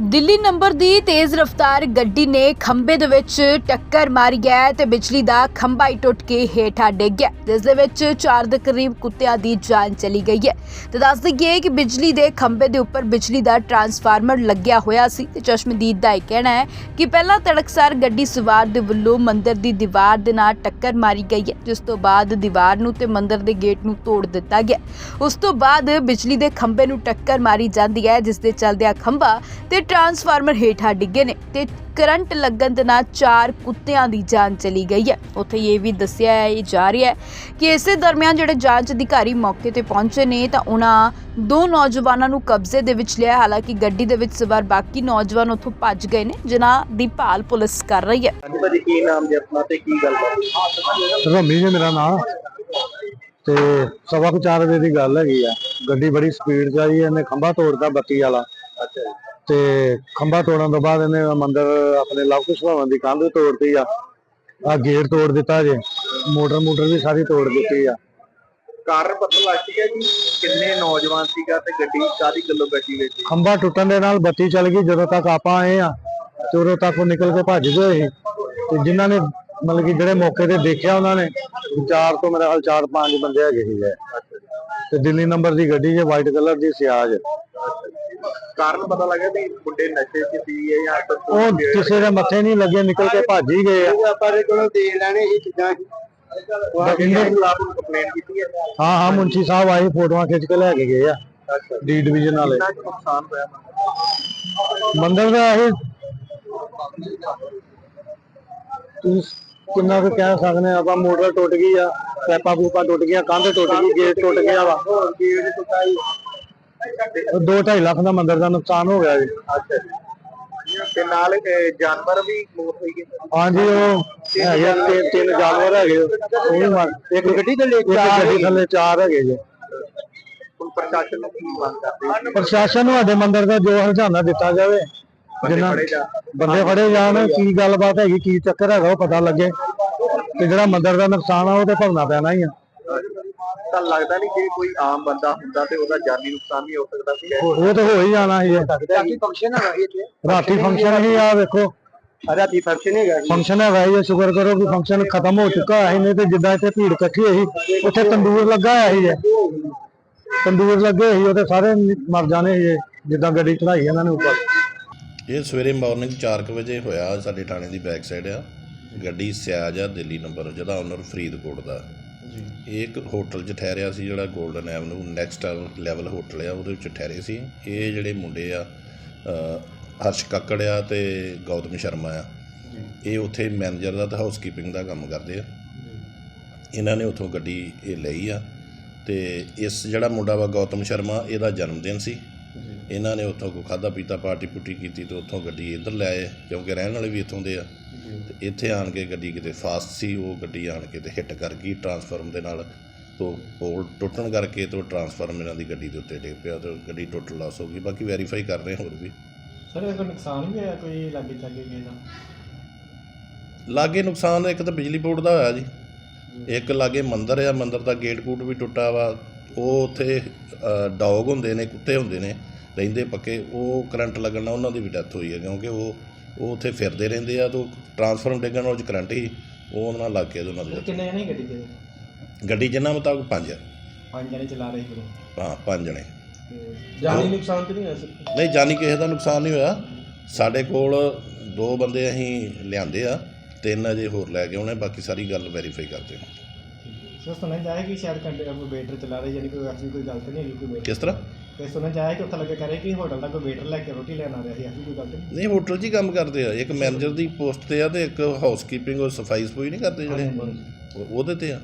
Delhi number ਦੀ ਤੇਜ਼ ਰਫ਼ਤਾਰ ਗੱਡੀ ਨੇ ਖੰਭੇ ਦੇ ਵਿੱਚ ਟੱਕਰ ਮਾਰੀ ਹੈ ਤੇ ਬਿਜਲੀ ਦਾ ਖੰਭਾ ਹੀ ਟੁੱਟ ਕੇ ਹੇਠਾਂ ਡਿੱਗ ਗਿਆ। ਜਿਸ ਦੇ ਵਿੱਚ ਚਾਰ ਦੇ ਕਰੀਬ ਕੁੱਤਿਆਂ ਦੀ ਜਾਨ ਚਲੀ ਗਈ ਹੈ। ਤੇ ਦੱਸ ਦਈਏ ਕਿ ਬਿਜਲੀ ਦੇ ਖੰਭੇ ਦੇ ਉੱਪਰ ਬਿਜਲੀ ਦਾ ਟਰਾਂਸਫਾਰਮਰ ਲੱਗਿਆ ਹੋਇਆ ਸੀ ਤੇ ਚਸ਼ਮਦੀਦ ਦਾ ਇਹ ਕਹਿਣਾ ਹੈ ਕਿ ਪਹਿਲਾਂ ਤੜਕਸਾਰ ਗੱਡੀ ਸਵਾਰ ਦੇ ਵੱਲੋਂ ਮੰਦਰ ਦੀ ਦੀਵਾਰ ਦੇ ਨਾਲ ਟੱਕਰ ਮਾਰੀ ਗਈ ਹੈ, ਜਿਸ ਤੋਂ ਬਾਅਦ ਦੀਵਾਰ ਨੂੰ ਤੇ ਮੰਦਰ ਦੇ ਗੇਟ ਨੂੰ ਤੋੜ ਦਿੱਤਾ ਗਿਆ। ਉਸ ਤੋਂ ਬਾਅਦ ਬਿਜਲੀ ਦੇ ਖੰਭੇ ਨੂੰ ਟੱਕਰ ਮਾਰੀ ਜਾਂਦੀ ਹੈ, ਜਿਸ ਦੇ ਚੱਲਦਿਆਂ ਖੰਭਾ ਤੇ ਟਰਾਂਸਫਾਰਮਰ ਹੇਠਾਂ ਡਿੱਗੇ ਨੇ ਤੇ ਕਰੰਟ ਲੱਗਣ ਦੇ ਨਾਲ ਚਾਰ ਕੁੱਤਿਆਂ ਦੀ ਜਾਨ ਚਲੀ ਗਈ ਹੈ। ਉੱਥੇ ਇਹ ਵੀ ਦੱਸਿਆ ਹੈ ਇਹ ਜਾ ਰਿਹਾ ਹੈ ਕਿ ਇਸੇ ਦਰਮਿਆਨ ਜਿਹੜੇ ਜਾਂਚ ਅਧਿਕਾਰੀ ਮੌਕੇ ਤੇ ਪਹੁੰਚੇ ਨੇ ਤਾਂ ਉਹਨਾਂ ਦੋ ਨੌਜਵਾਨਾਂ ਨੂੰ ਕਬਜ਼ੇ ਦੇ ਵਿੱਚ ਲਿਆ। ਹਾਲਾਂਕਿ ਗੱਡੀ ਦੇ ਵਿੱਚ ਸਵਾਰ ਬਾਕੀ ਨੌਜਵਾਨ ਉੱਥੋਂ ਭੱਜ ਗਏ ਨੇ ਜਿਨ੍ਹਾਂ ਦੀ ਭਾਲ ਪੁਲਿਸ ਕਰ ਰਹੀ ਹੈ। ਹਾਂਜੀ ਭਾਜੀ ਕੀ ਨਾਮ ਜੀ ਆਪਣਾ ਤੇ ਕੀ ਗੱਲਬਾਤ ਰੋਮੀ ਜੀ ਮੇਰਾ ਨਾਮ। ਤੇ ਸਵਾ ਕੁ ਚਾਰ ਵਜੇ ਦੀ ਗੱਲ ਹੈਗੀ ਆ। ਗੱਡੀ ਬੜੀ ਸਪੀਡ 'ਚ ਆਈ ਇਹਨੇ ਖੰਭਾ ਤੋੜਦਾ ਬੱਤੀ ਵਾਲਾ। ਅੱਛਾ ਜੀ। ਤੇ ਖੰਭਾ ਤੋੜਨ ਤੋਂ ਬਾਅਦ ਇਹਨੇ ਮੰਦਰ ਆਪਣੇ ਲਵ ਕੁਸ਼ ਭਵਨ ਦੀ ਕੰਧ ਤੋੜਤੀ ਆ। ਆ ਗੇਟ ਤੋੜ ਦਿੱਤਾ ਜੇ। ਮੋਟਰ ਮੋਟਰ ਵੀ ਸਾਰੀ ਤੋੜ ਦਿੱਤੀ ਆ। ਕਾਰਨ ਪਤਾ ਲੱਗ ਚੁੱਕਿਆ ਜੀ ਕਿੰਨੇ ਨੌਜਵਾਨ ਸੀਗਾ ਤੇ ਗੱਡੀ ਕਾਦੀ ਗੱਲੋਂ ਗੱਡੀ ਵਿੱਚ? ਖੰਭਾ ਟੁੱਟਣ ਦੇ ਨਾਲ ਬੱਤੀ ਚੱਲ ਗਈ ਜਦੋਂ ਤੱਕ ਆਪਾਂ ਆਏ ਆ ਤੇ ਉਦੋਂ ਤੱਕ ਉਹ ਨਿਕਲ ਕੇ ਭੱਜ ਗਏ ਸੀ। ਤੇ ਜਿਨ੍ਹਾਂ ਨੇ ਮਤਲਬ ਕਿ ਜਿਹੜੇ ਮੌਕੇ ਤੇ ਦੇਖਿਆ ਉਹਨਾਂ ਨੇ ਚਾਰ ਤੋਂ ਮੇਰੇ ਹਾਲ ਚਾਰ ਪੰਜ ਬੰਦੇ ਹੈਗੇ ਸੀਗੇ। ਤੇ ਦਿੱਲੀ ਨੰਬਰ ਦੀ ਗੱਡੀ ਜੇ ਵਾਈਟ ਕਲਰ ਦੀ ਸਿਆਜ ਕਾਰਨ ਪਤਾ ਲੱਗਾ ਵੀ ਮੁੰਡੇ ਨਸ਼ੇ 'ਚ ਸੀ ਜਾਂ ਉਹ ਕਿਸੇ ਦੇ ਮੱਥੇ ਨਹੀਂ ਲੱਗੇ ਨਿਕਲ ਕੇ ਭੱਜ ਹੀ ਗਏ ਆ। ਆਪਾਂ ਦੇ ਕੋਲੋਂ ਦੇ ਲੈਣੇ ਇਹ ਚੀਜ਼ਾਂ। ਕੰਪਲੇਂਟ ਕੀਤੀ ਹੈ। ਹਾਂ ਹਾਂ ਮੁੰਸ਼ੀ ਸਾਹਿਬ ਆਏ ਫੋਟੋਆਂ ਖਿੱਚ ਕੇ ਲੈ ਕੇ ਗਏ ਆ। ਡੀ ਡਿਵੀਜ਼ਨ ਵਾਲੇ। ਨੁਕਸਾਨ ਹੋਇਆ ਮੰਦਰ ਦਾ ਇਹ ਤੁਸੀਂ ਕਿੰਨਾ ਕੁ ਕਹਿ ਸਕਦੇ ਆ ਆਪਾਂ ਮੋਟਰ ਟੁੱਟ ਗਈ ਆ ਪੈਪਾ ਪੂਪਾ ਟੁੱਟ ਗਿਆ ਕੰਧ ਟੁੱਟ ਗਈ ਗੇਟ ਟੁੱਟ ਗਿਆ ਵਾ। ਦੋ 2.5 ਲੱਖ ਦਾ ਮੰਦਰ ਦਾ ਨੁਕਸਾਨ ਹੋ ਗਿਆ ਜੀ। ਅੱਛਾ ਜੀ। ਤੇ ਨਾਲ ਇਹ ਜਾਨਵਰ ਵੀ ਮੌਤ ਹੋਈ ਗਈ ਹਾਂਜੀ ਉਹ ਹੈਗੇ ਤਿੰਨ ਤਿੰਨ ਜਾਨਵਰ ਹੈਗੇ ਉਹ ਵੀ ਮਰ- ਇੱਕ ਗੱਡੀ ਥੱਲੇ ਚਾਰ ਗੱਡੀ ਥੱਲੇ ਚਾਰ ਹੈਗੇ ਜੀ। ਹੁਣ ਪ੍ਰਸ਼ਾਸਨ ਨੂੰ ਕੀ ਮੰਗ ਕਰਦੇ ਪ੍ਰਸ਼ਾਸਨ ਨੂੰ ਸਾਡੇ ਮੰਦਰ ਦਾ ਜੋ ਹਰਜਾਨਾ ਦਿੱਤਾ ਜਾਵੇ। ਜਿੰਨਾ ਫੜੇ ਬੰਦੇ ਫੜੇ ਜਾਣ ਕੀ ਗੱਲਬਾਤ ਹੈਗੀ ਕੀ ਚੱਕਰ ਹੈਗਾ ਉਹ ਪਤਾ ਲੱਗੇ। ਤੇ ਜਿਹੜਾ ਮੰਦਰ ਦਾ ਨੁਕਸਾਨ ਆ ਉਹ ਤੇ ਭਰਨਾ ਪੈਣਾ ਹੀ ਆ। ਤਾਂ ਲੱਗਦਾ ਨਹੀਂ ਜੇ ਕੋਈ ਆਮ ਬੰਦਾ ਹੁੰਦਾ ਤੇ ਉਹਦਾ ਜਾਨੀ ਨੁਕਸਾਨ ਵੀ ਹੋ ਸਕਦਾ ਸੀ। ਉਹ ਤਾਂ ਹੋ ਹੀ ਜਾਣਾ ਸੀ। ਰਾਤੀ ਫੰਕਸ਼ਨ ਹੈਗਾ ਇੱਥੇ। ਰਾਤੀ ਫੰਕਸ਼ਨ ਹੀ ਆ ਵੇਖੋ। ਰਾਤੀ ਫੰਕਸ਼ਨ ਹੈਗਾ ਫੰਕਸ਼ਨ ਹੈਗਾ ਇਹ ਸ਼ੁਕਰ ਕਰੋ ਕਿ ਫੰਕਸ਼ਨ ਖਤਮ ਹੋ ਚੁੱਕਾ ਹੈ ਨਹੀਂ ਤੇ ਜਿੱਦਾਂ ਇੱਥੇ ਭੀੜ ਇਕੱਠੀ ਹੋਈ ਸੀ, ਉੱਥੇ ਤੰਦੂਰ ਲੱਗਾ ਹੋਇਆ ਸੀ ਜੇ। ਤੰਦੂਰ ਲੱਗੇ ਸੀ ਉਹਦੇ ਸਾਰੇ ਮਰ ਜਾਣੇ ਸੀ ਜੇ, ਜਿੱਦਾਂ ਗੱਡੀ ਚੜਾਈ ਇਹਨਾਂ ਨੇ ਉੱਪਰ। ਇਹ ਸਵੇਰੇ ਮਾਰਨਿੰਗ 4:00 ਵਜੇ ਹੋਇਆ ਸਾਡੇ ਥਾਣੇ ਦੀ ਬੈਕ ਸਾਈਡ ਆ। ਗੱਡੀ ਸਿਆਜ ਆ ਦਿੱਲੀ ਨੰਬਰ ਜਿਹਦਾ ਓਨਰ ਫਰੀਦਕੋਟ ਦਾ। ਜੀ ਇਹ ਇੱਕ ਹੋਟਲ 'ਚ ਠਹਿਰਿਆ ਸੀ ਜਿਹੜਾ golden avenue next level hotel ਆ ਉਹਦੇ ਵਿੱਚ ਠਹਿਰੇ ਸੀ। ਇਹ ਜਿਹੜੇ ਮੁੰਡੇ ਆ ਹਰਸ਼ ਕੱਕੜ ਆ ਤੇ ਗੌਤਮ ਸ਼ਰਮਾ ਆ। ਇਹ ਉੱਥੇ ਮੈਨੇਜਰ ਦਾ ਤੇ ਹਾਊਸਕੀਪਿੰਗ ਦਾ ਕੰਮ ਕਰਦੇ ਆ। ਇਹਨਾਂ ਨੇ ਉੱਥੋਂ ਗੱਡੀ ਇਹ ਲਈ ਆ ਤੇ ਇਸ ਜਿਹੜਾ ਮੁੰਡਾ ਵਾ ਗੌਤਮ ਸ਼ਰਮਾ ਇਹਦਾ ਜਨਮ ਦਿਨ ਸੀ ਇਹਨਾਂ ਨੇ ਉੱਥੋਂ ਕੋ ਖਾਦਾ ਪੀਤਾ ਪਾਰਟੀ ਪੁੱਟੀ ਕੀਤੀ ਤੇ ਉੱਥੋਂ ਗੱਡੀ ਇੱਧਰ ਲੈ ਆਏ ਕਿਉਂਕਿ ਰਹਿਣ ਵਾਲੇ ਵੀ ਇੱਥੋਂ ਦੇ ਆ। ਤੇ ਇੱਥੇ ਆਣ ਕੇ ਗੱਡੀ ਕਿਤੇ ਫਾਸਟ ਸੀ ਉਹ ਗੱਡੀ ਆਣ ਕੇ ਤੇ ਹਿੱਟ ਕਰ ਗਈ ਟਰਾਂਸਫਾਰਮ ਦੇ ਨਾਲ ਤੋਂ ਪੋਲ ਟੁੱਟਣ ਕਰਕੇ ਤੋਂ ਟਰਾਂਸਫਾਰਮ ਇਹਨਾਂ ਦੀ ਗੱਡੀ ਦੇ ਉੱਤੇ ਡਿੱਗ ਪਿਆ ਤੇ ਗੱਡੀ ਟੁੱਟ ਲਾਸ ਹੋ ਗਈ। ਬਾਕੀ ਵੈਰੀਫਾਈ ਕਰ ਰਹੇ ਹੋਰ ਵੀ। ਸਰ ਇਹ ਕੋਈ ਨੁਕਸਾਨ ਵੀ ਹੋਇਆ ਕੋਈ ਲਾਗੇ ਚਾਗੇ ਕਿਸੇ ਦਾ? ਲਾਗੇ ਨੁਕਸਾਨ ਇੱਕ ਤਾਂ ਬਿਜਲੀ ਬੋਰਡ ਦਾ ਹੋਇਆ ਜੀ। ਇੱਕ ਲਾਗੇ ਮੰਦਿਰ ਆ ਮੰਦਿਰ ਦਾ ਗੇਟ ਕੂਟ ਵੀ ਟੁੱਟਾ ਵਾ। ਉਹ ਉੱਥੇ ਡੌਗ ਹੁੰਦੇ ਨੇ ਕੁੱਤੇ ਹੁੰਦੇ ਨੇ ਰਹਿੰਦੇ ਪੱਕੇ ਉਹ ਕਰੰਟ ਲੱਗਣ ਨਾਲ ਉਹਨਾਂ ਦੀ ਵੀ ਡੈਥ ਹੋਈ ਹੈ ਕਿਉਂਕਿ ਉਹ ਉਹ ਉੱਥੇ ਫਿਰਦੇ ਰਹਿੰਦੇ ਆ ਤੋਂ ਟਰਾਂਸਫਾਰਮ ਡਿੱਗਣ ਨਾਲ ਉਹ 'ਚ ਕਰੰਟ ਹੀ ਉਹ ਉਹਨਾਂ ਨਾਲ ਲੱਗ ਕੇ ਤੇ ਉਹਨਾਂ ਦੀ ਕਿੰਨੇ ਜਣੇ ਗੱਡੀ ਹੋਈ। ਗੱਡੀ ਜਿੰਨਾ ਮੁਤਾਬਕ ਪੰਜ ਆ। ਪੰਜ ਜਣੇ ਚਲਾ ਰਹੇ ਸੀ ਹਾਂ ਪੰਜ ਜਣੇ। ਜਾਨੀ ਨੁਕਸਾਨ ਤੇ ਨਹੀਂ ਹੋਇਆ ਸਰ ਨਹੀਂ ਜਾਨੀ ਕਿਸੇ ਦਾ ਨੁਕਸਾਨ ਨਹੀਂ ਹੋਇਆ। ਸਾਡੇ ਕੋਲ ਦੋ ਬੰਦੇ ਅਸੀਂ ਲਿਆਂਦੇ ਆ ਤਿੰਨ ਅਜੇ ਹੋਰ ਲੈ ਕੇ ਆਉਣੇ ਬਾਕੀ ਸਾਰੀ ਗੱਲ ਵੈਰੀਫਾਈ ਕਰਦੇ ਹਾਂ। ਸਰ ਸੁਣਿਆ ਜਾਏ ਕਿ ਸ਼ਾਇਦ ਕੰਡੇ ਕੋਈ ਵੇਟਰ ਚਲਾ ਰਹੇ ਯਾਨੀ ਕੋਈ ਐਸੀ ਕੋਈ ਗੱਲ ਤੇ ਨਹੀਂ ਹੈਗੀ ਕੋਈ ਵੇਟਰ ਕਿਸ ਤਰ੍ਹਾਂ? ਤੇ ਸੁਣਿਆ ਜਾਏ ਕਿ ਉੱਥੇ ਲੱਗੇ ਕਰੇ ਕਿ ਹੋਟਲ ਦਾ ਕੋਈ ਵੇਟਰ ਲੈ ਕੇ ਰੋਟੀ ਲੈਣ ਆ ਰਿਹਾ ਸੀ ਐਸੀ ਕੋਈ ਗੱਲ ਤੇ? ਨਹੀਂ ਨਹੀਂ ਹੋਟਲ 'ਚ ਹੀ ਕੰਮ ਕਰਦੇ ਆ। ਇੱਕ ਮੈਨੇਜਰ ਦੀ ਪੋਸਟ ਤੇ ਆ ਤੇ ਇੱਕ ਹਾਊਸਕੀਪਿੰਗ ਔਰ ਸਫ਼ਾਈ ਸਫੂਈ ਨਹੀਂ ਕਰਦੇ ਜਿਹੜੇ? ਉਹ- ਉਹਦੇ ਤੇ ਆ।